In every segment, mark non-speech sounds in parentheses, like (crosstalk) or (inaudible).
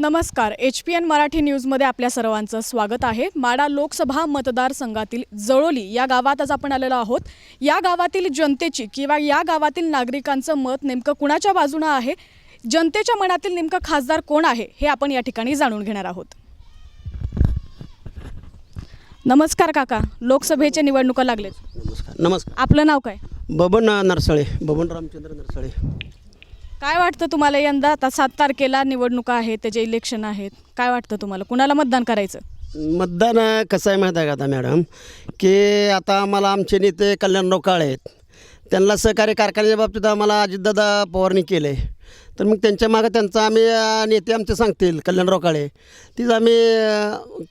नमस्कार. H P N Marathi न्यूजमध्ये आपल्या सर्वांचं स्वागत आहे. माडा लोकसभा मतदारसंघातील जळोली या गावात आज आपण आलेलो आहोत. या गावातील जनतेची किंवा या गावातील नागरिकांचं मत नेमकं कुणाच्या बाजूनं आहे? जनतेच्या मनातील नेमकं खासदार कोण आहे? हे आपण या ठिकाणी जाणून घेणार आहोत. नमस्कार काका. लोकसभेच्या निवडणुका लागलेत. नमस्कार. नमस्कार. आपलं नाव काय? बबन नरसळे. बबन रामचंद्र नरसळे. काय वाटतं तुम्हाला यंदा? आता सात तारखेला निवडणुका आहेत त्याचे इलेक्शन आहेत काय वाटतं तुम्हाला? कुणाला मतदान करायचं? मतदान कसं आहे माहीत आहे का आता मॅडम? की आता आम्हाला आमचे नेते कल्याणराव काळे आहेत. त्यांना सहकार्य कारखान्याच्या बाबतीत आम्हाला अजितदादा पवारनी केलं. आहे तर मग त्यांच्या मागं त्यांचं आम्ही नेते आमचे सांगतील कल्याणराव काळे तीच आम्ही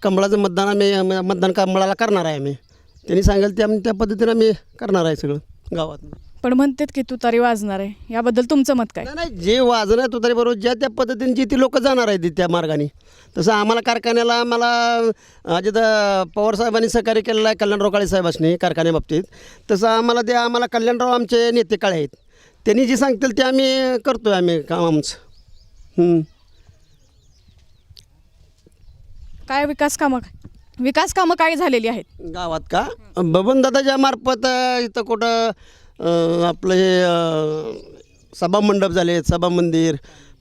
कमळाचं मतदान आम्ही मतदान कमळाला करणार आहे आम्ही. त्यांनी सांगेल ते आम्ही त्या पद्धतीने आम्ही करणार आहे सगळं गावात. पण म्हणतात की तू तरी वाजणार आहे. याबद्दल तुमचं मत काय? नाही नाही जे वाजणं आहे तो तरी बरोबर ज्या त्या पद्धतीने जी ती लोक जाणार आहेत त्या मार्गाने. तसं आम्हाला कारखान्याला आम्हाला अजित पवार साहेबांनी सहकार्य केलेलं आहे कल्याणराव काळे साहेबांनी कारखान्याबाबतीत तसं आम्हाला ते आम्हाला कल्याणराव आमचे नेते काळे आहेत. त्यांनी जे सांगतील ते आम्ही करतो आहे आम्ही काम आमचं. हं. काय विकास कामं विकास कामं काय झालेली आहेत? गावात का? बबनदादाच्या मार्फत अ, इथं कुठं आपलं हे सभामंडप झाले आहेत सभा मंदिर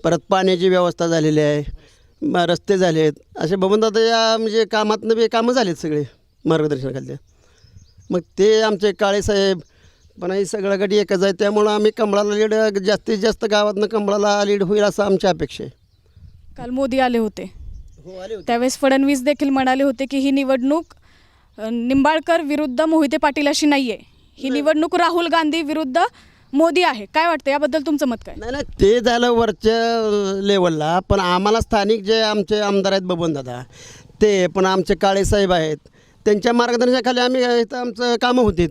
परत पाण्याची व्यवस्था झालेली आहे रस्ते झाले आहेत. असे बबनदादा या म्हणजे कामातनं बी कामं झालेत सगळे मार्गदर्शनाखाली. मग ते आमचे काळेसाहेब पण हे सगळं गडी एकच आहे त्यामुळं आम्ही कमळाला लीड जास्तीत जास्त गावातनं कमळाला लीड होईल असं आमची अपेक्षा आहे. काल मोदी आले होते. हो त्यावेळेस फडणवीस देखील म्हणाले होते की ही निवडणूक निंबाळकर विरुद्ध मोहिते पाटील अशी नाही आहे ही निवडणूक राहुल गांधी विरुद्ध मोदी आहे. काय वाटतं? याबद्दल तुमचं मत काय? नाही नाही ते झालं वरच्या लेवलला पण आम्हाला स्थानिक जे आमचे आमदार आहेत बबनदादा ते पण आमचे काळेसाहेब आहेत त्यांच्या मार्गदर्शनाखाली आम्ही इथं आमचं कामं होतीत.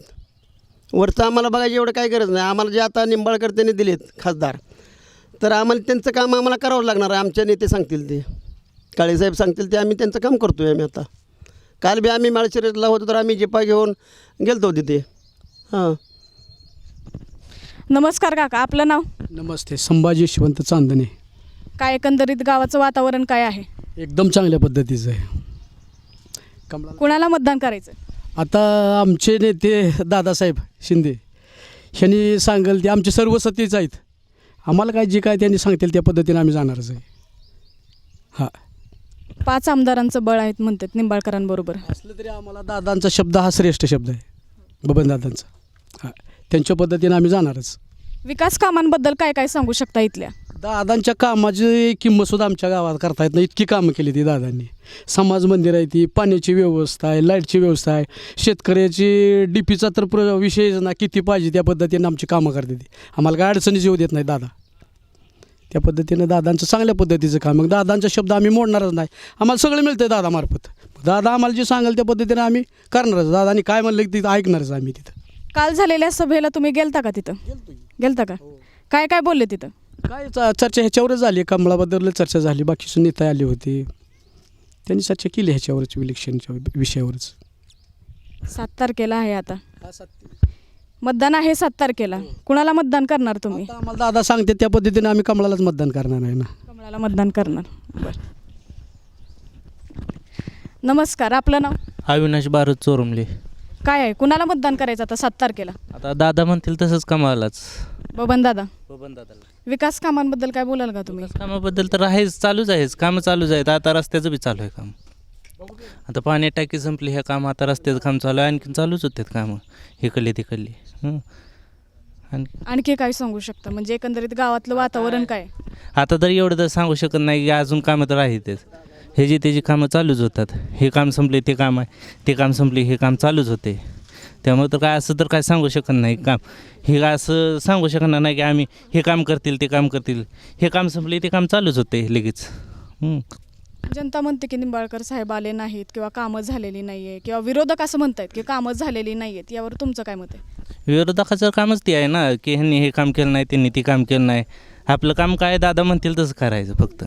वरचं आम्हाला बघायची एवढं काही गरज नाही. आम्हाला जे आता निंबाळकर त्यांनी दिलेत खासदार तर आम्हाला त्यांचं काम आम्हाला करावं लागणार आहे. आमचे नेते सांगतील ते. काळेसाहेब सांगतील ते आम्ही त्यांचं काम करतो आहे आम्ही आता. काल बी आम्ही माळशिरसला होतो तर आम्ही जिपा घेऊन गेलतो तिथे. हां. नमस्कार काका आपलं नाव? नमस्ते संभाजी यशवंत चांदणे. काय एकंदरीत गावाचं वातावरण काय आहे? एकदम चांगल्या पद्धतीचं आहे. कमळा कुणाला मतदान करायचं? आता आमचे नेते दादासाहेब शिंदे ह्यांनी सांगेल ते आमचे सर्व सतीच आहेत. आम्हाला काय जे काय त्यांनी सांगतील त्या पद्धतीने आम्ही जाणारच आहे. हां. पाच आमदारांचं बळ आहेत म्हणतात निंबाळकरांबरोबर. असलं तरी आम्हाला दादांचा शब्द हा श्रेष्ठ शब्द आहे. बबन दादांचा हां त्यांच्या पद्धतीने आम्ही जाणारच. विकास कामांबद्दल काय काय सांगू शकता इथल्या? दादांच्या कामाची किंमतसुद्धा आमच्या गावात करता येत नाही. इतकी कामं केली ती दादांनी. समाज मंदिर आहे ती पाण्याची व्यवस्था आहे लाईटची व्यवस्था आहे. शेतकऱ्याची डी पीचा तर प्र विषयच ना किती पाहिजे त्या पद्धतीने आमची कामं करते ती. आम्हाला काय अडचणीच येऊ देत नाही दादा. त्या पद्धतीनं दादांचं चांगल्या पद्धतीचं काम. मग दादांचा शब्द आम्ही मोडणारच नाही. आम्हाला सगळं मिळतं दादामार्फत दादा आम्हाला जे सांगाल त्या पद्धतीने आम्ही करणारच. दादानी काय म्हणलं तिथं ऐकणारच आम्ही तिथं. काल झालेल्या सभेला तुम्ही गेलता का तिथं? गेलता का. काय काय बोलले तिथं? काय च- चर्चा ह्याच्यावरच झाली. कमळाबद्दल चर्चा झाली. बाकीचे नेता आले होते. त्यांनी चर्चा केली ह्याच्यावरच इलेक्शनच्या विषयावरच. सात तारखेला आहे आता. मतदान आहे सात तारखेला कुणाला मतदान करणार तुम्ही? आता आम्हाला दादा सांगते त्या पद्धतीने आम्ही कमळालाच मतदान करणार आहे ना. कमळाला मतदान करणार. नमस्कार आपलं नाव? अविनाश भारत चोरमले. काय आहे? कुणाला मतदान करायचं आता सात तारखेला आता दादा म्हणतील तसंच कामालाच बबन दादा. बबन दादाला. विकास कामांबद्दल काय बोलाल का तुम्ही? कामाबद्दल तर आहेच चालूच आहेच. कामं चालूच आहेत. आता रस्त्याचं बी चालू आहे काम. आता पाणी टाकी संपली हे काम आता रस्त्याचं काम चालू आहे आणखीन चालूच होतात कामं इकडली तिकडली. हं. आणि आणखी काय सांगू शकता? म्हणजे एकंदरीत गावातलं वातावरण काय? आता तर एवढं तर सांगू शकत नाही की अजून कामं तर आहेतच हे जी त्याची कामं चालूच होतात. हे काम संपले ते काम आहे. ते काम संपले हे काम चालूच होते. त्यामुळे तर काय असं तर काय सांगू शकत नाही काम. हे असं सांगू शकणार नाही की आम्ही हे काम करतील ते काम करतील. हे काम संपले ते काम चालूच होते लगेच. हं. जनता म्हणते की निंबाळकर साहेब आले नाहीत किंवा कामं झालेली नाही आहे किंवा विरोधक असं म्हणतायत की कामं झालेली नाही आहेत यावर तुमचं काय मत आहे? विरोधकाचं कामच ते आहे ना की ह्यांनी हे काम केलं नाही त्यांनी ते काम केलं नाही. आपलं काम काय दादा म्हणतील तसं करायचं फक्त.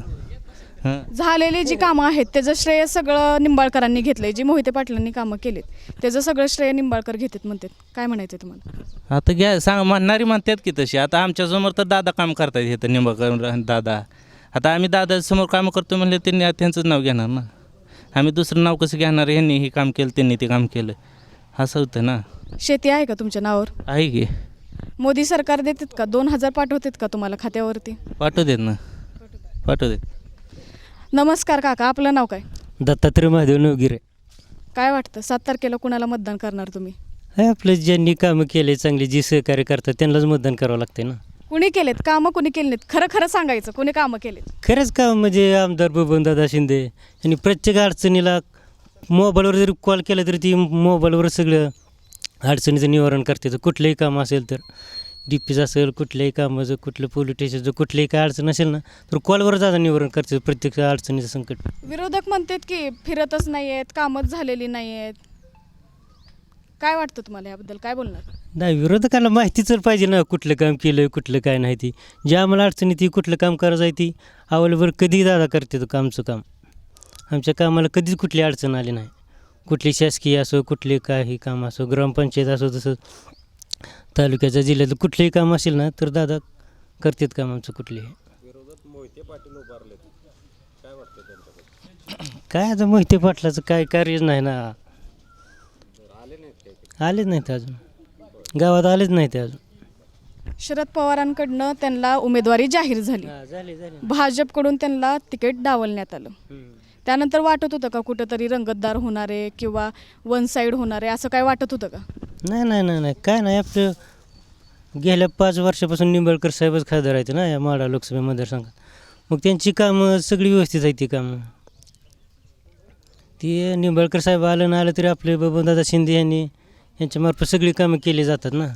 हं? झालेली जी कामं आहेत त्याचं श्रेय सगळं निंबाळकरांनी घेतलंय जी मोहिते पाटलांनी कामं केलीत त्याचं सगळं श्रेय निंबाळकर घेतात म्हणतात. काय म्हणायचं तुम्हाला? आता घ्या सांग म्हणणारी म्हणतात की तशी. आता आमच्यासमोर तर दादा काम करतात हे तर निंबाळकर दादा. आता आम्ही दादा समोर कामं करतो म्हणले त्यांनी त्यांचंच नाव घेणार ना. आम्ही दुसरं नाव कसं घेणार? ह्यांनी हे काम केलं त्यांनी ते काम केलं. असं होतं ना. शेती आहे का तुमच्या नावावर? आहे की. मोदी सरकार देतात का? दोन हजार पाठवतात का तुम्हाला खात्यावरती? पाठवू देत ना. पाठवू देत नमस्कार काका आपलं नाव काय? दत्तात्रय महादेव नवगिरे. काय वाटतं? सात तारखेला कुणाला मतदान करणार तुम्ही? हे आपलं ज्यांनी कामं केले चांगले जी सहकार्य करतात त्यांनाच मतदान करावं लागते ना. कुणी केलेत? कामं कुणी केली नाहीत? खरं खरं सांगायचं कुणी कामं केलेत? खरंच काम म्हणजे आमदार बबनदादा शिंदे यांनी प्रत्येक अडचणीला मोबाईलवर जरी कॉल केला तरी ती मोबाईलवर सगळं अडचणीचं निवारण करते. तर कुठलंही काम असेल तर डी पीचं असेल कुठल्याही कामाचं कुठलं पोलीस स्टेशनचं कुठलंही काय अडचण असेल ना तर कॉलवर दादा निवारण करते प्रत्येक अडचणीचं संकट. विरोधक म्हणतात की फिरतच नाही आहेत कामच झालेली नाही आहेत काय वाटतं तुम्हाला याबद्दल? काय बोलणार? नाही विरोधकाला माहिती तर पाहिजे ना कुठलं काम केलं कुठलं काय नाही ती. जे आम्हाला अडचणी ती कुठलं काम करायचं आहे ती. अवेलेबल कधी दादा करते तो कामचं काम? आमच्या कामाला कधीच कुठली अडचण आली नाही. कुठली शासकीय असो कुठले काही काम असो ग्रामपंचायत असो तसं तालुक्याच्या जिल्ह्याचं कुठलंही काम असेल ना तर दादा करतात काम आमचं कुठलेही काय आता मोहिते पाटलाचं काय कार्यच नाही ना. आलेच नाहीत अजून. गावात आलेच नाही ते अजून. शरद पवारांकडनं त्यांना उमेदवारी जाहीर झाली. झाले झाले. भाजपकडून त्यांना तिकीट डावलण्यात आलं. त्यानंतर वाटत होतं का कुठंतरी रंगतदार होणारे किंवा वन साईड होणारे असं काय वाटत होतं का? नाही नाही नाही नाही. काय नाही आपलं गेल्या पाच वर्षापासून निंबाळकर साहेबच खासदार आहेत ना या माडा लोकसभा मतदारसंघात. मग त्यांची कामं सगळी व्यवस्थित आहेत ती कामं. ती निंबाळकर साहेब आलं ना आलं तरी आपले बबनदादा शिंदे यांनी यांच्यामार्फत सगळी कामं केली जातात ना.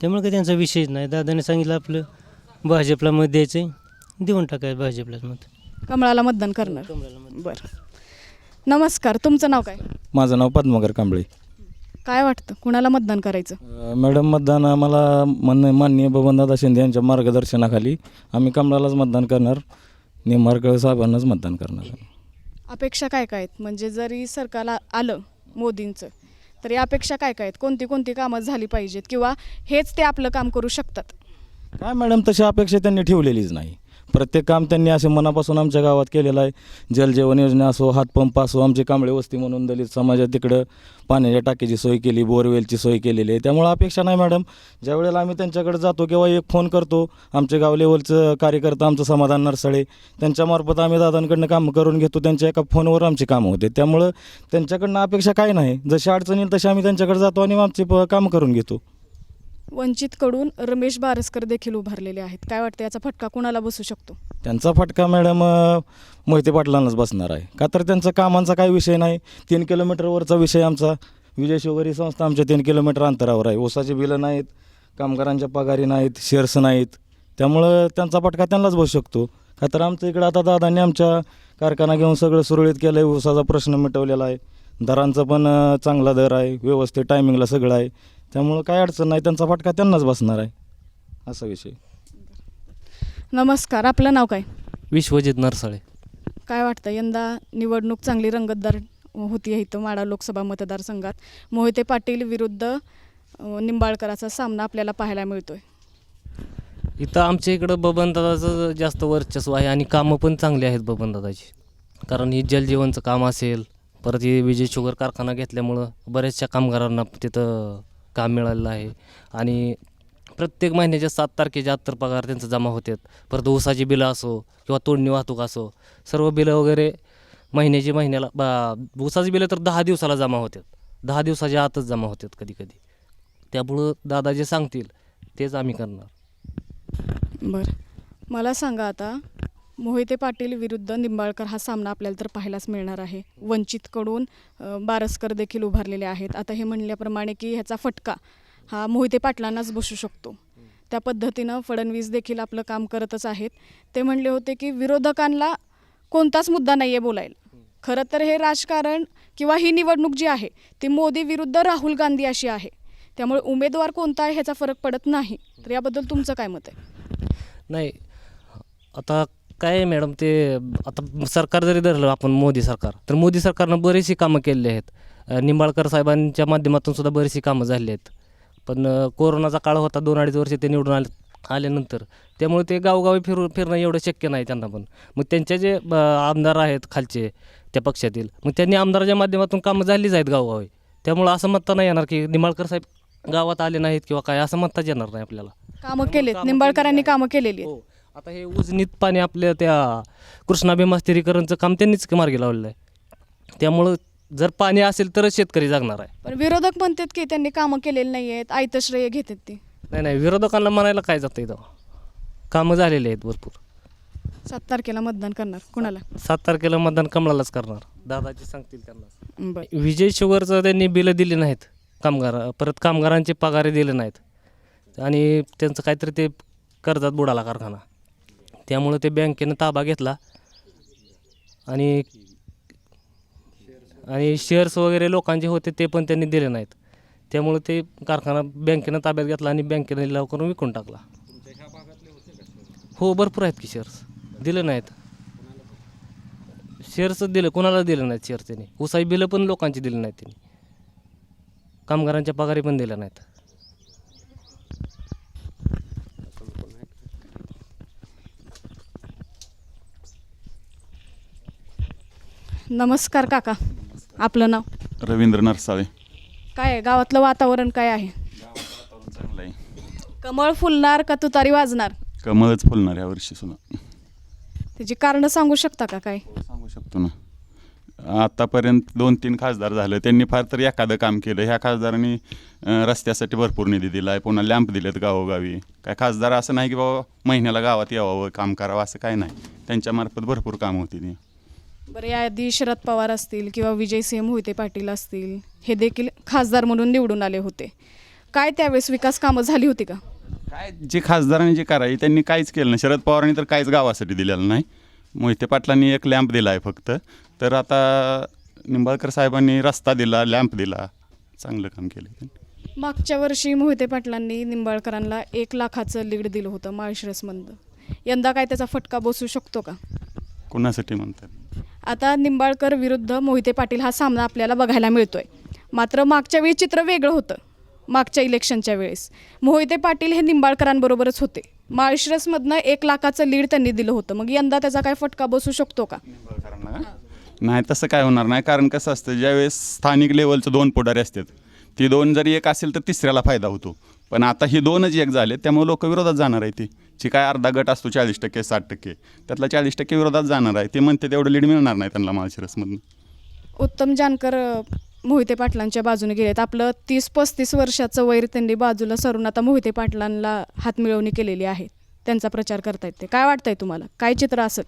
त्यामुळे काही त्यांचा विषयच नाही. दादाने सांगितलं आपलं भाजपला मत द्यायचं आहे देऊन टाकायचं भाजपलाच मत. कमळाला मतदान करणार. बरं. नमस्कार तुमचं नाव काय? माझं नाव पद्माकर कांबळे. काय वाटतं? कुणाला मतदान करायचं? अ, मॅडम मतदान आम्हाला मन माननीय बबनदादा शिंदे यांच्या मार्गदर्शनाखाली आम्ही कमळालाच मतदान करणार. निंबाळकर साहेबांनाच मतदान करणार. अपेक्षा काय काय आहेत? म्हणजे जरी सरकारला आलं मोदींचं तरी अपेक्षा काय काय आहेत? कोणती कोणती कामं झाली पाहिजेत? किंवा हेच ते आपलं काम करू शकतात? काय मॅडम तशी अपेक्षा त्यांनी ठेवलेलीच नाही. प्रत्येक काम त्यांनी असे मनापासून आमच्या गावात केलेलं आहे. जलजीवन योजना असो हातपंप असो आमची कांबळे वस्ती म्हणून दलित समाजात तिकडं पाण्याच्या टाकीची सोय केली बोरवेलची सोय केलेली आहे. त्यामुळं अपेक्षा नाही मॅडम. ज्या वेळेला आम्ही त्यांच्याकडे जातो किंवा एक फोन करतो आमच्या गाव लेवलचं कार्यकर्ता आमचं समाधान नरसळे त्यांच्यामार्फत आम्ही दादांकडनं कामं करून घेतो त्यांच्या एका फोनवर आमची कामं होते. त्यामुळं त्यांच्याकडनं अपेक्षा काय नाही. जशी अडचण येईल तशी आम्ही त्यांच्याकडे जातो आणि आमची प- कामं करून घेतो. वंचितकडून रमेश बारसकर देखील उभारलेले आहेत. काय वाटतं याचा फटका कुणाला बसू शकतो? त्यांचा फटका मॅडम अ, मोहिते पाटलांनाच बसणार आहे. का तर त्यांचा कामांचा काही विषय नाही. तीन किलोमीटरवरचा विषय आमचा. विजय शिवरी संस्था आमच्या तीन किलोमीटर अंतरावर आहे. ओसाची बिलं नाहीत कामगारांच्या पगारी नाहीत शेअर्स नाहीत. त्यामुळं त्यांचा फटका त्यांनाच बसू शकतो. का तर आमचं इकडं आता दादांनी आमच्या कारखाना घेऊन सगळं सुरळीत केलं आहे ऊसाचा प्रश्न मिटवलेला आहे. दरांचा पण अ, चांगला दर आहे. व्यवस्थित टायमिंगला सगळं आहे. त्यामुळं काय अडचण नाही त्यांचा फटका त्यांनाच बसणार आहे असा विषय. नमस्कार आपलं नाव काय? विश्वजित नरसळे. काय वाटतं यंदा निवडणूक चांगली रंगतदार होती आहे इथं माडा लोकसभा मतदारसंघात. मोहिते पाटील विरुद्ध निंबाळकराचा सामना आपल्याला पाहायला मिळतोय. इथं आमच्या इकडं बबनदादाचं जास्त वर्चस्व आहे आणि कामं पण चांगली आहेत बबनदादाची. कारण ही जलजीवनचं काम असेल परत ही विजय शुगर कारखाना घेतल्यामुळं बऱ्याचशा कामगारांना तिथं काम मिळालेलं आहे. आणि प्रत्येक महिन्याच्या सात तारखेच्या आत्तर पगार त्यांचं जमा होतात. परत ऊसाची बिलं असो किंवा तोडणी वाहतूक असो सर्व बिलं वगैरे महिन्याची महिन्याला बा ऊसाची बिलं तर दहा दिवसाला जमा होतात. दहा दिवसाच्या आतच जमा होतात कधी कधी त्यामुळं दादा जे सांगतील तेच आम्ही करणार. बरं. मला सांगा आता मोहिते पाटील विरुद्ध निंबाळकर हा सामना आपल्याला तर पाहायलाच मिळणार आहे. वंचितकडून अ, बारसकर देखील उभारलेले आहेत. आता हे म्हणल्याप्रमाणे की ह्याचा फटका हा मोहिते पाटलांनाच बसू शकतो. त्या पद्धतीनं फडणवीस देखील आपलं काम करतच आहेत. ते म्हणले होते की विरोधकांना कोणताच मुद्दा नाही आहे बोलायला. खरं तर हे राजकारण किंवा ही निवडणूक जी आहे ती मोदी विरुद्ध राहुल गांधी अशी आहे. त्यामुळे उमेदवार कोणता आहे ह्याचा फरक पडत नाही. तर याबद्दल तुमचं काय मत आहे? नाही आता काय मॅडम ते आता सरकार जरी धरलं आपण मोदी सरकार तर मोदी सरकारनं बरीचशी कामं केलेली आहेत. निंबाळकर साहेबांच्या माध्यमातून सुद्धा बरीचशी कामं झाली आहेत. पण कोरोनाचा काळ होता दोन अडीच वर्ष ते निवडून आले आल्यानंतर. त्यामुळे ते गावोगावी फिरू फिरणं एवढं शक्य नाही त्यांना पण. मग त्यांचे जे आमदार आहेत खालचे त्या पक्षातील मग त्यांनी आमदाराच्या माध्यमातून कामं झालीच आहेत गावोगावी. त्यामुळं असं म्हणता नाही येणार की निंबाळकर साहेब गावात आले नाहीत किंवा काय असं म्हणताच येणार नाही आपल्याला. कामं केलेत निंबाळकरांनी कामं केलेली हो. आता हे उजनीत पाणी आपल्या त्या स्थिरीकरणचं काम त्यांनीच मार्गी लावलेलं आहे. त्यामुळं जर पाणी असेल तरच शेतकरी जगणार आहे. पण विरोधक म्हणतात की त्यांनी कामं केलेली नाही आहेत आयतं श्रेय घेतात ते. नाही नाही विरोधकांना म्हणायला काय जातं इथं? कामं झालेली आहेत भरपूर. सात तारखेला मतदान करणार कुणाला? सात तारखेला मतदान कमळालाच करणार. दादाजी सांगतील त्यांना. बरं. विजय शुगरचं त्यांनी बिलं दिली नाहीत. कामगार परत कामगारांचे पगारे दिले नाहीत. आणि त्यांचं काहीतरी ते कर्जात बुडाला कारखाना. त्यामुळं ते बँकेनं ताबा घेतला. आणि आणि शेअर्स वगैरे लोकांचे होते ते पण त्यांनी दिले नाहीत. त्यामुळं ते कारखाना बँकेनं ताब्यात घेतला आणि बँकेनं लिलाव करून विकून टाकला. हो भरपूर आहेत की शेअर्स दिले नाहीत. शेअर्स दिलं कोणाला दिलं नाहीत शेअर्स त्यांनी? उसाई बिलं पण लोकांची दिली नाहीत त्यांनी. कामगारांच्या पगारी पण दिल्या नाहीत. नमस्कार काका. आपलं नाव? रवींद्र नरसाळे काय आहे? गावातलं वातावरण काय आहे? चांगलं आहे कमळ फुलणार का तुतारी वाजणार? कमळच फुलणार या वर्षी सुद्धा. त्याची कारणं सांगू शकता का काय? सांगू शकतो ना. आतापर्यंत दोन तीन खासदार झालं. त्यांनी फार तर एखादं काम केलं. ह्या खासदारांनी अं, रस्त्यासाठी भरपूर निधी दिला आहे पुन्हा लॅम्प दिलेत गावोगावी. काय खासदार असं नाही की बाबा महिन्याला गावात यावं काम करावं असं काय नाही. त्यांच्यामार्फत भरपूर कामं होती ती. बरं याआधी शरद पवार असतील किंवा विजय सिंह मोहिते पाटील असतील हे देखील खासदार म्हणून निवडून आले होते. काय त्यावेळेस विकास कामं झाली होती का? काय जे खासदारांनी जे करायचे त्यांनी काहीच केलं नाही. शरद पवारांनी तर काहीच गावासाठी दिलेलं नाही. मोहिते पाटलांनी एक लॅम्प दिला आहे फक्त. तर आता निंबाळकर साहेबांनी रस्ता दिला लॅम्प दिला. चांगलं काम केलं त्यांनी. मागच्या वर्षी मोहिते पाटलांनी निंबाळकरांना एक लाखाचं लीड दिलं होतं माळशिरसमधलं यंदा काय त्याचा फटका बसू शकतो का? कोणासाठी म्हणतात? आता निंबाळकर विरुद्ध मोहिते पाटील हा सामना आपल्याला बघायला मिळतोय. मात्र मागच्या वेळी चित्र वेगळं होतं मागच्या इलेक्शनच्या वेळेस. मोहिते पाटील हे निंबाळकरांबरोबरच होते. माळशिरसमधनं एक लाखाचं लीड त्यांनी दिलं होतं. मग यंदा त्याचा काय फटका बसू शकतो का? का? नाही तसं काय होणार नाही. कारण कसं असतं ज्यावेळेस स्थानिक लेवलचं दोन पुढारी असतात ती दोन जरी एक असेल तर तिसऱ्याला फायदा होतो. पण आता ही दोनच एक झाले त्यामुळे लोक विरोधात जाणार आहे ती. जी काय अर्धा गट असतो चाळीस टक्के साठ टक्के त्यातला चाळीस टक्के विरोधात जाणार आहे. ते म्हणते तेवढं लीड मिळणार नाही त्यांना माळशिरसमधून. उत्तम जानकर मोहिते पाटलांच्या बाजूने गेलेत. आपलं तीस पस्तीस वर्षाचं वैर त्यांनी बाजूला सरून आता मोहिते पाटलांना हात मिळवणी केलेली आहे. त्यांचा प्रचार करतायत ते. काय वाटतंय तुम्हाला? काय चित्र असेल?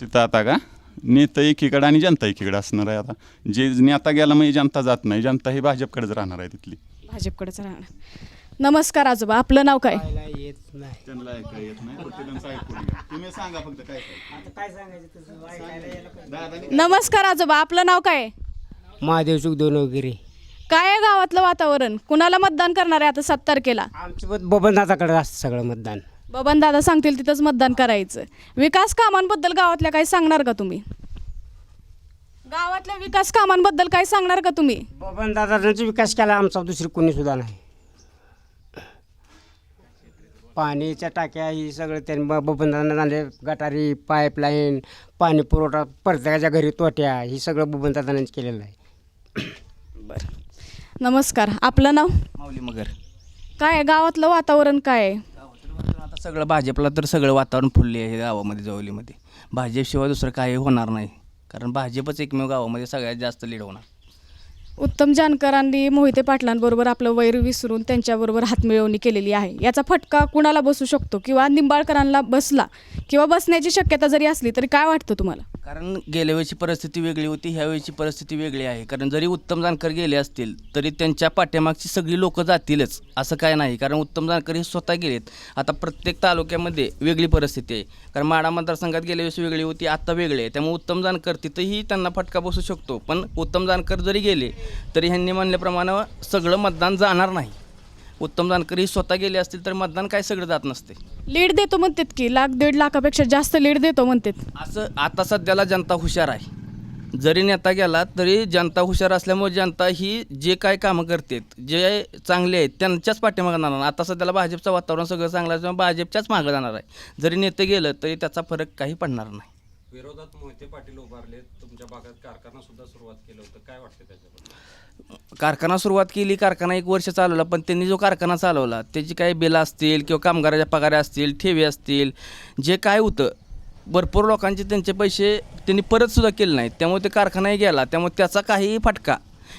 तिथं आता का? नेतं एकीकडं आणि जनता एकीकडे असणार आहे आता. जे नेता गेला म्हणजे जनता जात नाही. जनता ही भाजपकडेच राहणार आहे तिथली. भाजपकडेच राहणार. नमस्कार आजोबा आपलं नाव काय? सांगा फक्त काय नमस्कार आजोबा आपलं नाव काय? आहे? महादेव सुखदेव वगैरे काय आहे गावातलं वातावरण? कुणाला मतदान करणार आहे आता सात तारखेला? आमचं मत बबनदादाकडे असतं सगळं मतदान. बबन दादा सांगतील तिथंच मतदान करायचं. विकास कामांबद्दल गावातल्या काय सांगणार का तुम्ही? गावातल्या विकास कामांबद्दल काय सांगणार का तुम्ही? बबनदादाचा विकास केला आमचा दुसरी कोणी सुद्धा नाही. पाण्याच्या टाक्या ही सगळं त्यांनी ब- बबनदादांना झाले गटारी पाईपलाईन पाणी पुरवठा प्रत्येकाच्या घरी तोट्या ही सगळं बबनदादांनीच केलेलं आहे. बरं. नमस्कार. आपलं नाव? माऊली मगर. काय आहे? गावातलं वातावरण काय आहे? आता सगळं भाजपला तर सगळं वातावरण फुलले आहे गावामध्ये जवळीमध्ये. भाजपशिवाय दुसरं काही होणार नाही. कारण भाजपच एकमेव गावामध्ये सगळ्यात जास्त लीड होणार. उत्तम जानकरांनी मोहिते पाटलांबरोबर आपलं वैर विसरून त्यांच्याबरोबर हातमिळवणी केलेली आहे. याचा फटका कुणाला बसू शकतो किंवा निंबाळकरांना बसला किंवा बसण्याची शक्यता जरी असली तरी काय वाटतं तुम्हाला? कारण गेल्या वेळची परिस्थिती वेगळी होती ह्या वेळची परिस्थिती वेगळी आहे. कारण जरी उत्तम जानकर गेले असतील तरी त्यांच्या पाठ्यामागची सगळी लोकं जातीलच असं काय नाही. कारण उत्तम जानकर हे स्वतः गेलेत. आता प्रत्येक तालुक्यामध्ये वेगळी परिस्थिती आहे. कारण माडा मतदारसंघात गेल्या वेळेस वेगळी होती आत्ता वेगळी आहे. त्यामुळे उत्तम जानकर तिथंही त्यांना फटका बसू शकतो. पण उत्तम जानकर जरी गेले तरी ह्यांनी म्हणल्याप्रमाणे सगळं मतदान जाणार नाही. उत्तम जानकर ही स्वतः गेले असतील तर मतदान काय सगळं जात नसते. लीड देतो म्हणतात की लाख दीड लाखापेक्षा जास्त लीड देतो म्हणतात. असं आता सध्याला जनता हुशार आहे. जरी नेता गेला तरी जनता हुशार असल्यामुळे जनता ही जे काय कामं करतात जे चांगले आहेत त्यांच्याच पाठीमागे जाणार. आता सध्याला भाजपचं वातावरण सगळं चांगलं असल्यामुळे भाजपच्याच मागं जाणार आहे. जरी नेते गेलं तरी त्याचा फरक काही पडणार नाही. विरोधात मोहिते पाटील उभारले तुमच्या भागात कारखाना सुद्धा सुरुवात केलं होतं. काय वाटतं त्याच्याबद्दल? कारखाना सुरुवात केली कारखाना एक वर्ष चालवला पण त्यांनी जो कारखाना चालवला त्याची काही बिलं असतील किंवा कामगाराच्या पगारे असतील ठेवी असतील जे काय होतं भरपूर लोकांचे त्यांचे पैसे त्यांनी परतसुद्धा केले नाहीत. त्यामुळे ते कारखानाही गेला त्यामुळे त्याचा काहीही फटका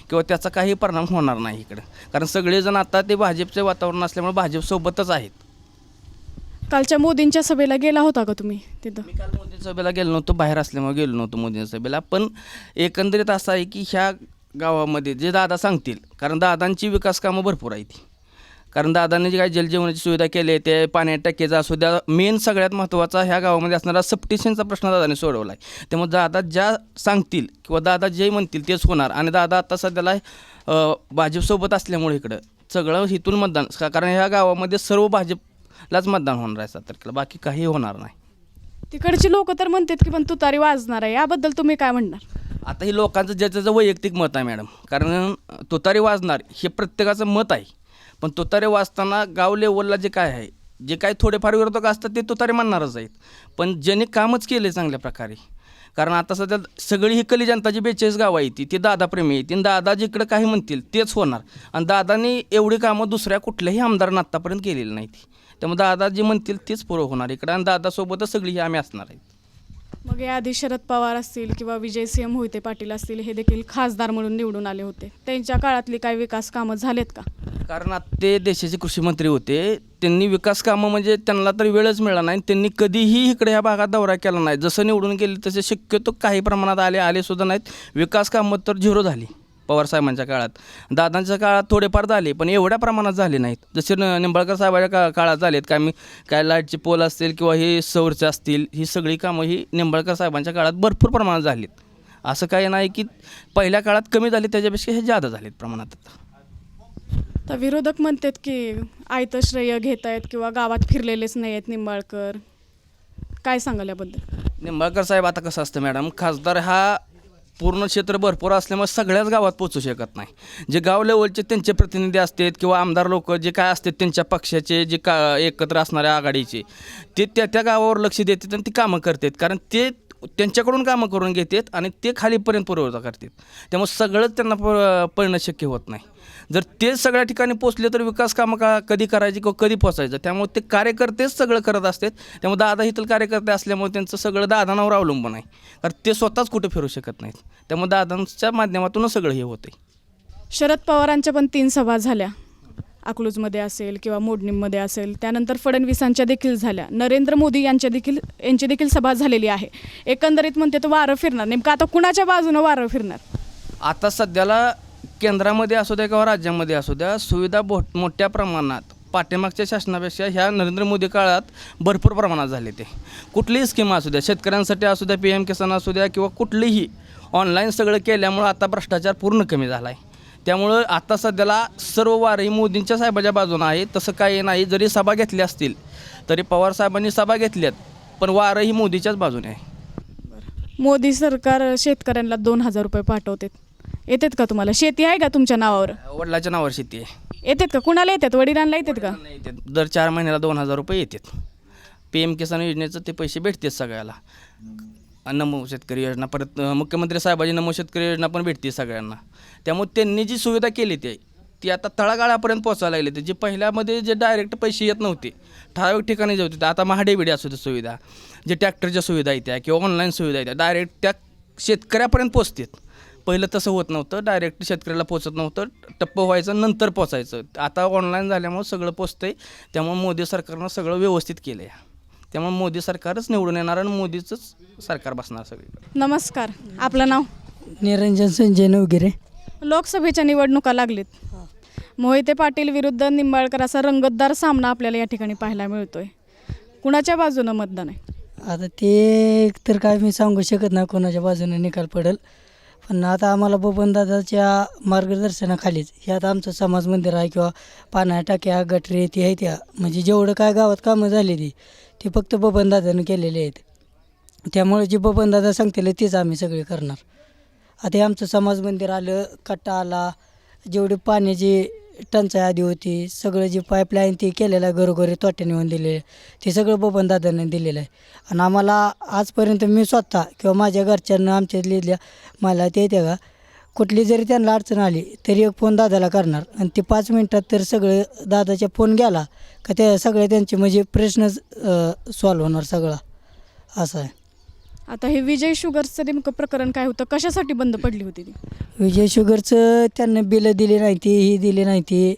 किंवा त्याचा काही परिणाम होणार नाही इकडं. कारण सगळेजण आता ते भाजपचे वातावरण असल्यामुळे भाजपसोबतच आहेत. कालच्या मोदींच्या सभेला गेला होता का तुम्ही तिथं? मी काल मोदी सभेला गेलो नव्हतो बाहेर असल्यामुळे गेलो नव्हतो मोदी सभेला. पण एकंदरीत असं आहे की ह्या गावामध्ये जे दादा सांगतील कारण दादांची विकास कामं भरपूर आहेत कारण दादांनी जे काही जलजीवनाची सुविधा केली आहे ते पाण्या टाकेचा असू द्या मेन सगळ्यात महत्त्वाचा ह्या गावामध्ये असणारा सबस्टेशनचा प्रश्न दादाने सोडवला आहे त्यामुळे दादा ज्या सांगतील किंवा दादा जे म्हणतील तेच होणार. आणि दादा आता सध्याला भाजपसोबत असल्यामुळे इकडं सगळं इथून मतदान का- कारण ह्या गावामध्ये सर्व भाजप भाजपलाच मतदान होणार आहे सात तारखेला बाकी काही होणार नाही. तिकडची लोक तर म्हणतात की पण तुतारी वाजणार आहे. याबद्दल तुम्ही काय म्हणणार? आता ही लोकांचं ज्याचं वैयक्तिक मत आहे मॅडम. कारण तुतारी वाजणार हे प्रत्येकाचं मत आहे. पण तुतारी वाजताना गाव लेवलला जे काय आहे जे काही थोडेफार विरोधक असतात ते तुतारी म्हणणारच आहेत. पण ज्यांनी कामच केले चांगल्या प्रकारे कारण आता सध्या सगळी ही कली जनताची बेचाळीस गावं आहे ती ती दादाप्रेमी आहे ती दादा जिकडं काही म्हणतील तेच होणार. आणि दादानी एवढी कामं दुसऱ्या कुठल्याही आमदारानं आत्तापर्यंत केलेली नाही ती त्यामुळे दादा जे म्हणतील तेच पुरं होणार इकडं. आणि दादासोबतच सगळी ही आम्ही असणार आहेत. मग याआधी शरद पवार असतील किंवा विजय सिंह मोहिते पाटील असतील हे देखील खासदार म्हणून निवडून आले होते. त्यांच्या काळातली काही विकास कामं झालेत का? कारण आता ते देशाचे कृषी मंत्री होते. त्यांनी विकास कामं म्हणजे त्यांना तर वेळच मिळाला नाही. त्यांनी कधीही इकडे ह्या भागात दौरा केला नाही. जसं निवडून गेले तसे शक्यतो काही प्रमाणात आले आले सुद्धा नाहीत. विकास कामं तर झिरो झाली. पवार साहेबांच्या काळात. दादांच्या काळात थोडेफार झाले पण एवढ्या प्रमाणात झाले नाहीत. जसे न निंबाळकर साहेबांच्या का काळात झालेत काय मी काय लाईटचे पोल असतील किंवा हे सौरचे असतील ही सगळी कामं ही निंबाळकर साहेबांच्या काळात भरपूर प्रमाणात झालीत. असं काही नाही की पहिल्या काळात कमी झाली त्याच्यापेक्षा हे जादा झालेत प्रमाणात आता. तर विरोधक म्हणतात की आयतं श्रेय घेत आहेत किंवा गावात फिरलेलेच नाही आहेत निंबाळकर. काय सांगाल याबद्दल? निंबाळकर साहेब आता कसं असतं मॅडम खासदार हा पूर्ण क्षेत्र भरपूर असल्यामुळे सगळ्याच गावात पोचू शकत नाही. जे गाव लेवलचे त्यांचे प्रतिनिधी असतात किंवा आमदार लोक जे काय असतात त्यांच्या पक्षाचे जे का एकत्र असणाऱ्या आघाडीचे ते त्या त्या गावावर लक्ष देतात आणि ती कामं करतात. कारण ते त्यांच्याकडून कामं करून घेतात आणि ते खालीपर्यंत पुरवठा करतात. त्यामुळे सगळंच त्यांना प पळणं शक्य होत नाही. जर ते सगळ्या ठिकाणी पोचले तर विकास कामं का कधी करायची किंवा कधी पोचायचं? त्यामुळे ते कार्यकर्तेच सगळं करत असतात. त्यामुळे दादा इथं कार्यकर्ते असल्यामुळे त्यांचं सगळं दादांवर अवलंबून आहे. कारण ते स्वतःच कुठे फिरू शकत नाहीत. त्यामुळे दादांच्या माध्यमातूनच सगळं हे होतं शरद पवारांच्या पण तीन सभा झाल्या. अकलूजमध्ये असेल किंवा मोडणीमध्ये असेल त्यानंतर फडणवीसांच्या देखील झाल्या. नरेंद्र मोदी यांच्या देखील यांची देखील सभा झालेली आहे. एकंदरीत म्हणते तो वारं फिरणार. नेमकं आता कुणाच्या बाजूनं वारं फिरणार? आता सध्याला केंद्रामध्ये असू द्या किंवा राज्यामध्ये असू द्या सुविधा भो मोठ्या प्रमाणात पाठीमागच्या शासनापेक्षा ह्या नरेंद्र मोदी काळात भरपूर प्रमाणात झाले ते. कुठलीही स्कीम असू द्या शेतकऱ्यांसाठी असू द्या पी एम किसान असू द्या किंवा कुठलीही ऑनलाईन सगळं केल्यामुळं आता भ्रष्टाचार पूर्ण कमी झाला आहे त्यामुळं आता सध्याला सर्व वारही मोदींच्या साहेबाच्या बाजूनं आहे तसं काही नाही जरी सभा घेतल्या असतील तरी पवार साहेबांनी सभा घेतल्यात पण वारही मोदीच्याच बाजूने आहे. मोदी सरकार शेतकऱ्यांना दोन हजार रुपये पाठवतात. येतात का तुम्हाला? शेती आहे का तुमच्या नावावर? वडिलाच्या नावावर शेती आहे. येतात का? कुणाला येतात? वडिलांना येतात का? नाही दर चार महिन्याला दोन हजार रुपये येतात. पी एम किसान योजनेचं ते पैसे भेटतात सगळ्याला. आणि नमो शेतकरी योजना. परत मुख्यमंत्री साहेबाची नमो शेतकरी योजना पण भेटते सगळ्यांना. त्यामुळे त्यांनी जी सुविधा केली ते ती आता तळागाळापर्यंत पोचायला लागली ते जे पहिल्यामध्ये जे डायरेक्ट पैसे येत नव्हते ठराविक ठिकाणी जे होते आता महाडेबिडी असू दे सुविधा जे ट्रॅक्टरच्या सुविधा आहेत त्या किंवा ऑनलाईन सुविधा आहेत त्या डायरेक्ट त्या शेतकऱ्यापर्यंत पोचतात पहिलं तसं होत नव्हतं डायरेक्ट शेतकऱ्याला पोचत नव्हतं टप्प व्हायचं नंतर पोचायचं आता ऑनलाईन झाल्यामुळं सगळं पोचतंय त्यामुळे मोदी सरकारनं सगळं व्यवस्थित केलं आहे त्यामुळे मोदी सरकारच निवडून येणार आणि मोदीचंच सरकार बसणार सगळीकडे. नमस्कार. आपलं नाव? निरंजन संजय नवगिरे. लोकसभेच्या निवडणुका लागलीत. मोहिते पाटील विरुद्ध निंबाळकर असा रंगतदार सामना आपल्याला या ठिकाणी पाहायला मिळतोय. कुणाच्या बाजूनं मतदान आहे? आता ते तर काय मी सांगू शकत नाही कोणाच्या बाजूने निकाल पडेल. पण आता आम्हाला बबनदादाच्या मार्गदर्शनाखालीच हे आता आमचं समाज मंदिर आहे किंवा पाण्या टाक्या गटरे ती आहे त्या. म्हणजे जेवढं काय गावात कामं झाली ती ते फक्त बबनदादानं केलेले आहेत. त्यामुळे जे बबनदादा सांगतील तेच आम्ही सगळे करणार. आता हे आमचं समाज मंदिर आलं कट्टा आला जेवढी पाण्याची टंचाई आधी होती सगळं जे पाईपलाईन ते केलेलं आहे घरोघरी तोट्याने होऊन दिलेलं ते सगळं बबनदादांनी दिलेलं आहे. आणि आम्हाला आजपर्यंत मी स्वतः किंवा माझ्या घरच्यांना आमच्या लिहिल्या मला ते येते का कुठली जरी त्यांना अडचण आली तरी एक फोन दादाला करणार. आणि ते पाच मिनटात तर सगळे दादाच्या फोन गेला का त्या सगळे त्यांचे म्हणजे प्रश्नच सॉल्व्ह होणार सगळा. असं आहे. आता हे विजय शुगर्सचं नेमकं प्रकरण काय होतं? कशासाठी बंद पडली होती ती? विजय शुगरचं त्यांना बिलं दिली नाही ती ही दिली नाही ती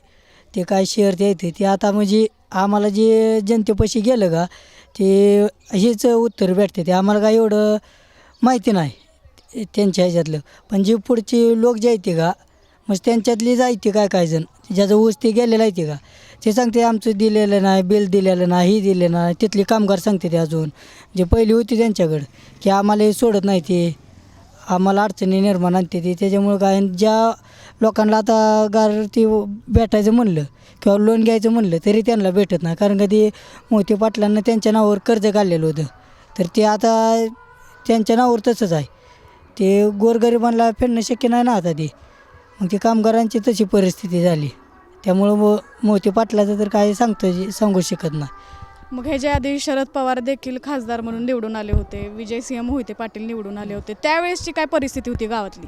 ते काय शेअर द्यायचे ते आता म्हणजे आम्हाला जे जनतेपाशी गेलं का ते हेच उत्तर भेटते. ते आम्हाला काय एवढं माहिती नाही. त्यांच्या ह्याच्यातलं. पण जे पुढचे लोक जे आहेत का मग त्यांच्यातली जायते काय काय जण? ज्याचं ऊस ते गेलेलं आहे ते का? ते सांगते आमचं दिलेलं नाही बिल दिलेलं नाही ही दिलेलं नाही तिथली कामगार सांगते ते अजून. जे पहिली होती त्यांच्याकडं की आम्हाला हे सोडत नाही ते. आम्हाला अडचणी निर्माण आणते ती. त्याच्यामुळं काय ज्या लोकांना आता गार ती भेटायचं म्हणलं किंवा लोन घ्यायचं म्हणलं तरी त्यांना भेटत नाही. कारण का ते मोती पाटलांना त्यांच्या नावावर कर्ज काढलेलं होतं. तर ते आता त्यांच्या नावावर तसंच आहे. ते गोरगरिबांना फेडणं शक्य नाही ना आता ते. मग ते कामगारांची तशी परिस्थिती झाली. त्यामुळं मो मोती पाटलाचं तर काही सांगतो सांगू शकत नाही. मग ह्याच्या आधी शरद पवार देखील खासदार म्हणून निवडून आले होते. विजयसिंह मोहिते पाटील निवडून आले होते. त्यावेळेसची काय परिस्थिती होती गावातली?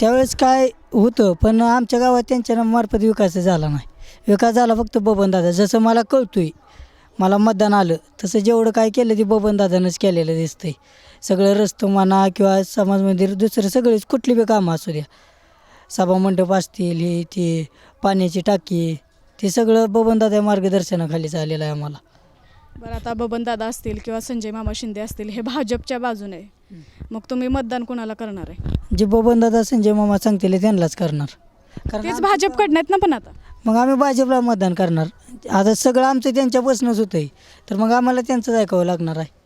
त्यावेळेस काय होतं पण आमच्या गावात त्यांच्या मार्फत विकास झाला नाही. विकास झाला फक्त बबनदादा. जसं मला कळतोय मला मतदान आलं तसं जेवढं काय केलं ते बबनदादानंच केलेलं दिसतंय. सगळं रस्तं म्हणा किंवा समाज मंदिर दुसरं सगळेच कुठली बी कामं असू द्या. सभामंडप असतील हे ते पाण्याची टाकी ते सगळं बबनदादा मार्गदर्शनाखाली झालेलं आहे आम्हाला. बरं आता बबन दादा असतील किंवा संजय मामा शिंदे असतील हे भाजपच्या बाजूने आहे. मग तुम्ही मतदान कोणाला करणार आहे? जे बबनदादा संजय मामा सांगतील त्यांनाच करणार. कारण तेच भाजपकडनं आहेत ना पण आता. मग आम्ही भाजपला मतदान करणार. आता सगळं आमचं त्यांच्यापासूनच होतं आहे तर मग आम्हाला त्यांचंच ऐकावं लागणार आहे.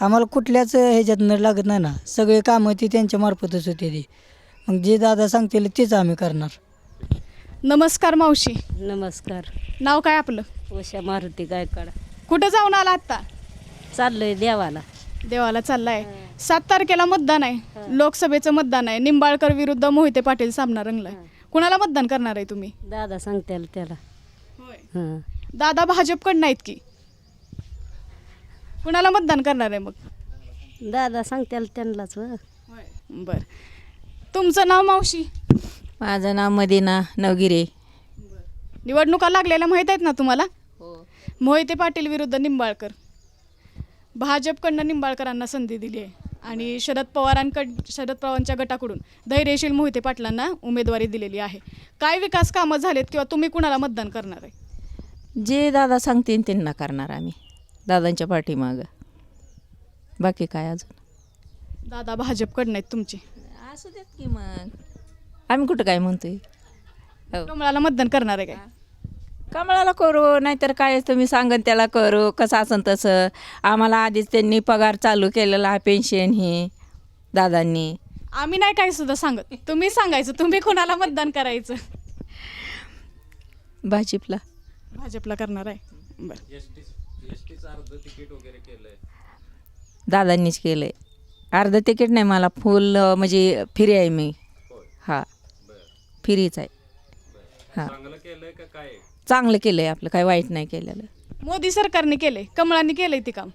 आम्हाला कुठल्याच ह्याच्यातनं लागत नाही ना. सगळे कामं ती त्यांच्या मार्फतच होते ती. मग जे दादा सांगतील तेच आम्ही करणार. नमस्कार मावशी. नमस्कार. नाव काय आपलं? उषा मारुती गायकवाड. कुठं जाऊन आला आत्ता? चाललोय देवाला. देवाला चाललाय. सात तारखेला मतदान आहे. लोकसभेचं मतदान आहे. निंबाळकर विरुद्ध मोहिते पाटील सामना रंगलाय. कुणाला मतदान करणार आहे तुम्ही? दादा सांगते त्याला. हां. दादा भाजपकडनं आहेत की? कुणाला मतदान करणार आहे मग? दादा सांगते त्यांनाच व. बर. तुमचं नाव मावशी? माझं नाव मदिना नवगिरे. निवडणुका लागलेल्या माहीत आहेत ना तुम्हाला? मोहिते पाटील विरुद्ध निंबाळकर. भाजपकडनं निंबाळकरांना संधी दिली आहे. आणि शरद पवारांकड शरद पवारांच्या गटाकडून धैर्यशील मोहिते पाटलांना उमेदवारी दिलेली आहे. काय विकास कामं झालेत किंवा तुम्ही कुणाला मतदान करणार आहे? जे दादा सांगतील त्यांना करणार आम्ही. दादांच्या पाठीमागं. बाकी काय अजून? दादा भाजपकडनं आहेत तुमचे. असू देत की मग. आम्ही कुठं काय म्हणतोय? हो. कमळाला मतदान करणार आहे काय? कमळाला करू नाहीतर काय तुम्ही सांगन त्याला करू कसं असन तसं. आम्हाला आधीच त्यांनी पगार चालू केलेला आहे पेन्शन ही दादांनी. आम्ही नाही काय सुद्धा सांगत. तुम्ही सांगायचं तुम्ही कोणाला मतदान करायचं? भाजपला. भाजपला करणार आहे. बरं. अर्ध तिकीट वगैरे केलंय. दादांनीच केलं आहे अर्धं तिकीट नाही मला फुल अं, म्हणजे फ्री आहे मी. हां. फ्रीच आहे. हां. चांगलं केलंय का काय? चांगलं केलं आहे आपलं काय वाईट नाही केलेलं. मोदी सरकारने केले कमळाने केलंय ते काम.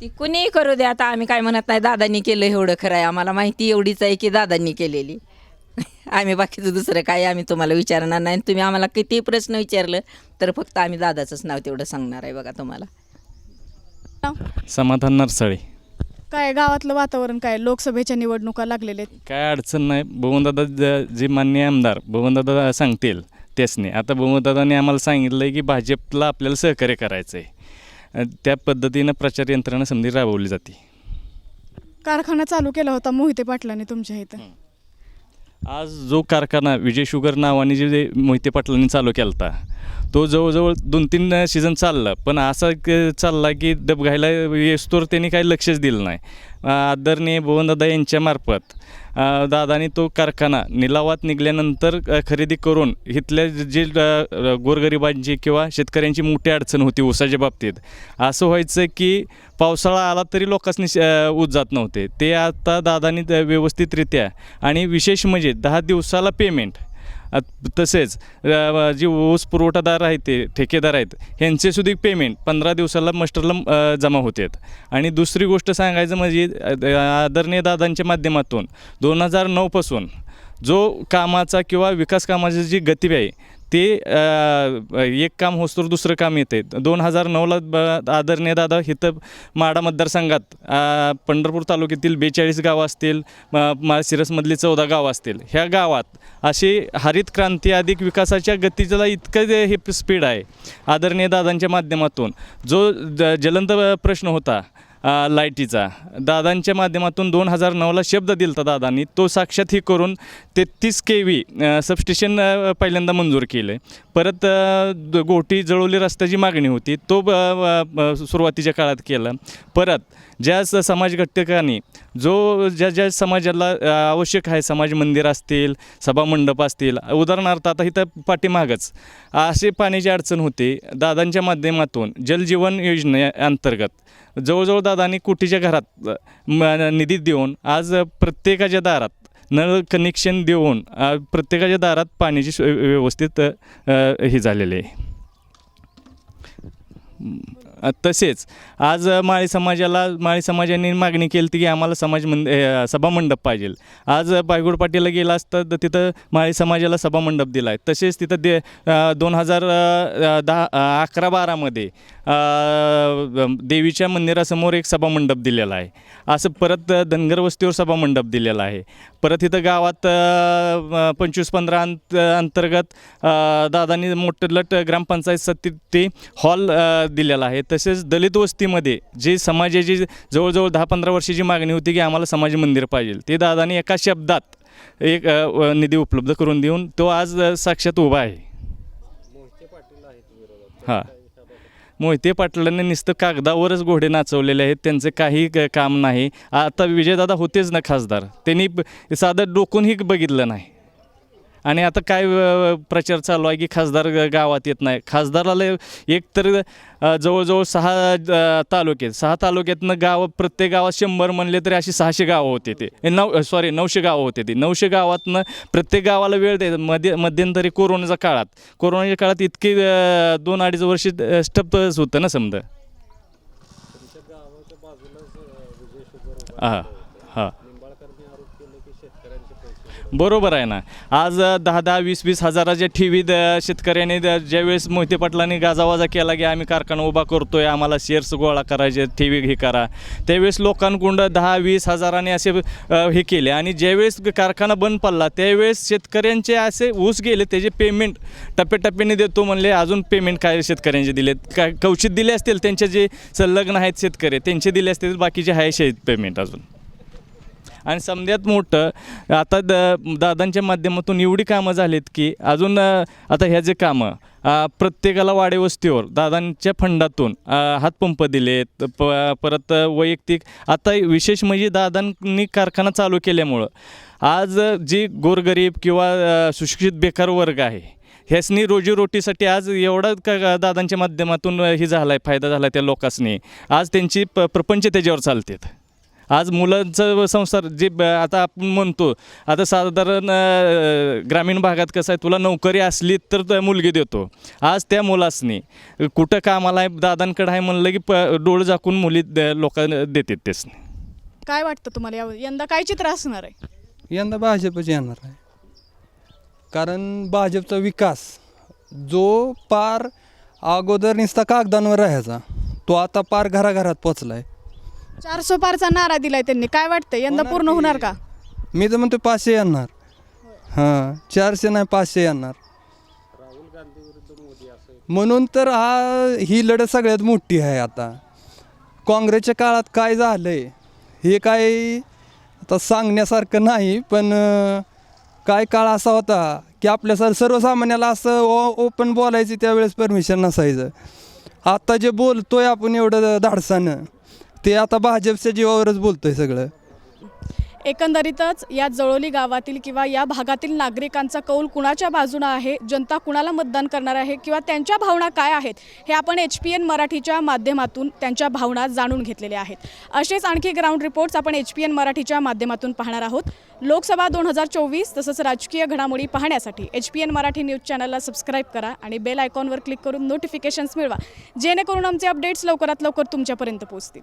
ती कुणीही करू दे आता आम्ही काय म्हणत नाही दादांनी केलं एवढं खरं आहे. आम्हाला माहिती एवढीच आहे की दादांनी केलेली. (laughs) आम्ही बाकीचं दुसरं काय आम्ही तुम्हाला विचारणार नाही. आणि तुम्ही आम्हाला किती प्रश्न विचारलं तर फक्त आम्ही दादाचंच नाव तेवढं सांगणार आहे बघा तुम्हाला. समाधान नरसाळे. काय गावातलं वातावरण काय? लोकसभेच्या निवडणुका लागलेल्या आहेत. काय अडचण नाही. भुवनदादा ज- जे मान्य आमदार भुवनदादा सांगतील त्यासने. आता भुवनदादाने आम्हाला सांगितलं आहे की भाजपला आपल्याला सहकार्य करायचं आहे त्या पद्धतीनं प्रचार यंत्रणा समधी राबवली जाते. कारखाना चालू केला होता मोहिते पाटलांनी तुमच्या इथं. आज जो कारखाना विजय शुगर नावाने जे मोहिते पाटलांनी चालू केला होता तो जवळजवळ दोन तीन सीझन चालला. पण असा चालला की डब घायला येस्तोर त्यांनी काही लक्षच दिलं नाही. आदरणीय भुवनदादा यांच्यामार्फत अ, दादानी तो कारखाना निलावात निघाल्यानंतर खरेदी करून इथल्या जे गोरगरिबांची किंवा शेतकऱ्यांची मोठी अडचण होती ऊसाच्या बाबतीत. असं व्हायचं की पावसाळा आला तरी लोकांनी ऊस जात नव्हते. ते आता दादानी व्यवस्थितरित्या आणि विशेष म्हणजे दहा दिवसाला पेमेंट तसेच जी जे ऊस पुरवठादार आहेत ते ठेकेदार आहेत ह्यांचे सुद्धा पेमेंट पंधरा दिवसाला मस्टरला जमा होतात. आणि दुसरी गोष्ट सांगायचं म्हणजे आदरणीय दादांच्या माध्यमातून दोन हजार नऊपासून जो कामाचा किंवा विकास कामाची जी गती आहे ते एक काम होस्तोर दुसरं काम येते. दोन हजार नऊला ब- आदरणीय दादा इथं माडा मतदारसंघात पंढरपूर तालुक्यातील बेचाळीस गावं असतील म- चौदा गावं असतील. ह्या गावात अशी हरित क्रांती अधिक विकासाच्या गतीला इतकं हे स्पीड आहे आदरणीय दादांच्या माध्यमातून. जो ज- ज्वलंत प्रश्न होता लाईटीचा. दादांच्या माध्यमातून दोन हजार नऊला शब्द दिला होता दादांनी. तो साक्षात ही करून तेहतीस के व्ही सबस्टेशन पहिल्यांदा मंजूर केलं परत गोटी जळवली रस्त्याची मागणी होती. तो ब- सुरुवातीच्या काळात केला. परत ज्या समाज घटकांनी जो ज्या ज्या समाजाला आवश्यक आहे समाज मंदिर असतील सभामंडप असतील उदाहरणार्थ आता इथं पाठीमागच असे पाण्याची अडचण होती. दादांच्या माध्यमातून जलजीवन योजनेअंतर्गत जवळजवळ दादांनी कोटीच्या घरात निधी देऊन आज प्रत्येकाच्या दारात नळ कनेक्शन देऊन प्रत्येकाच्या दारात पाण्याची व्यवस्थित हे झालेले आहे. तसेच. आज माळी समाजाला माळी समाजाने मागणी केली होती की आम्हाला समाज मंद सभा सभामंडप पाहिजे. आज बायगुड पाटीलला गेला असता तर तिथं माळी समाजाला सभामंडप दिला आहे तसेच तिथं दे दोन हजार दहा अकरा बारामध्ये देवीच्या मंदिरासमोर एक सभामंडप दिलेला आहे. असं परत धनगर वस्तीवर सभामंडप दिलेला आहे. परत इथं गावात पंचवीस पंधरा अंत अंतर्गत दादांनी मोठं लट ग्रामपंचायत सत्ती ते हॉल दिलेला आहे. तसेच दलित वस्तीमध्ये जे समाजाची जवळजवळ दहा पंधरा वर्षाची मागणी होती की आम्हाला समाज मंदिर पाहिजे. ते दादांनी एका शब्दात एक निधी उपलब्ध करून देऊन तो आज साक्षात उभा आहे. हां. मोहिते पाटलांनी नुसतं कागदावरच घोडे नाचवलेले आहेत. त्यांचं काही काम नाही. आता विजयदादा होतेच ना खासदार. त्यांनी साधं डोकूनही बघितलं नाही. आणि आता काय प्रचार चालू आहे की खासदार गावात येत नाही. खासदाराला एक तर जवळजवळ सहा तालुके सहा तालुक्यातनं गाव प्रत्येक गावात शंभर म्हणले तरी अशी सहाशे गावं होते ते. नऊ सॉरी नऊशे गावं होते ती. नऊशे गावातनं प्रत्येक गावाला वेळ द्यायचा. मध्ये मध्यंतरी कोरोनाच्या काळात. कोरोनाच्या काळात इतकी दोन अडीच वर्ष स्टपच होतं ना समजा. हां हां. बरोबर आहे ना. आज दहा दहा वीस वीस हजाराच्या ठेवी अ, शेतकऱ्यांनी द- ज्यावेळेस मोहिते पाटलांनी गाजावाजा केला की आम्ही कारखाना उभा करतोय आम्हाला शेअर्स गोळा करायचे ठेवी हे करा. त्यावेळेस लोकांकुंड दहा वीस हजाराने असे हे केले. आणि ज्यावेळेस कारखाना बंद पडला त्यावेळेस शेतकऱ्यांचे असे ऊस गेले त्याचे पेमेंट टप्प्याटप्प्याने देतो म्हणले अजून पेमेंट काय शेतकऱ्यांचे दिलेत? काय कवचित दिले असतील त्यांचे जे संलग्न आहेत शेतकरी त्यांचे दिले असतील बाकीचे आहे शेत पेमेंट अजून. आणि समध्यात मोठं. आता द दादांच्या माध्यमातून एवढी कामं झालीत की अजून आता ह्या जे कामं प्रत्येकाला वाडेवस्तीवर दादांच्या फंडातून हातपंप दिलेत प परत वैयक्तिक आता विशेष म्हणजे दादांनी कारखाना चालू केल्यामुळं आज जी गोरगरीब किंवा सुशिक्षित बेकार वर्ग आहे ह्यासनी रोजीरोटीसाठी आज एवढा का दादांच्या माध्यमातून हे झाला आहे फायदा झाला आहे त्या लोकांसनी. आज त्यांची प प्रपंच त्याच्यावर चालतात. आज मुलांचं संसार जे ब- आता आपण म्हणतो आता साधारण ग्रामीण भागात कसं आहे तुला नोकरी असली तर त- मुलगी देतो. आज त्या मुलासनी कुठं कामाला आहे दादांकडं आहे म्हणलं की प डोळ झाकून मुली द- लोकांना देतात त्यासनी काय वाटतं तुम्हाला? यावर यंदा काय चित्र असणार आहे? यंदा भाजपच येणार आहे. कारण भाजपचा विकास जो पार अगोदर नुसता कागदांवर राहायचा तो आता पार घराघरात पोचला आहे चारसो पारचा नारा दिलाय त्यांनी. काय वाटतं यंदा पूर्ण होणार का? मी तर म्हणतो पाचशे येणार हां चारशे नाही पाचशे येणार म्हणून तर हा ही लढत सगळ्यात मोठी आहे आता. काँग्रेसच्या काळात काय झालं आहे हे काय आता सांगण्यासारखं नाही पण अं, काय काळ असा होता की आपल्या सर सर्वसामान्याला असं ओ ओपन बोलायची त्यावेळेस परमिशन नसायचं. आता जे बोलतोय आपण एवढं धाडसानं ते आता भाजपच्या जीवावरच बोलतोय सगळं. एकंदरीतच या जळोली गावातील किंवा या भागातील नागरिकांचा कौल कुणाच्या बाजूनं आहे? जनता कुणाला मतदान करणार आहे? किंवा त्यांच्या भावना काय आहेत? हे आपण एच पी एन मराठीच्या माध्यमातून त्यांच्या भावना जाणून घेतलेल्या आहेत. असेच आणखी ग्राउंड रिपोर्ट्स आपण एच पी एन मराठीच्या माध्यमातून पाहणार आहोत. लोकसभा दोन हजार चोवीस तसंच राजकीय घडामोडी पाहण्यासाठी H P N Marathi news चॅनलला सबस्क्राईब करा आणि बेल आयकॉनवर क्लिक करून नोटिफिकेशन्स मिळवा. जेणेकरून आमचे अपडेट्स लवकरात लवकर तुमच्यापर्यंत पोहोचतील.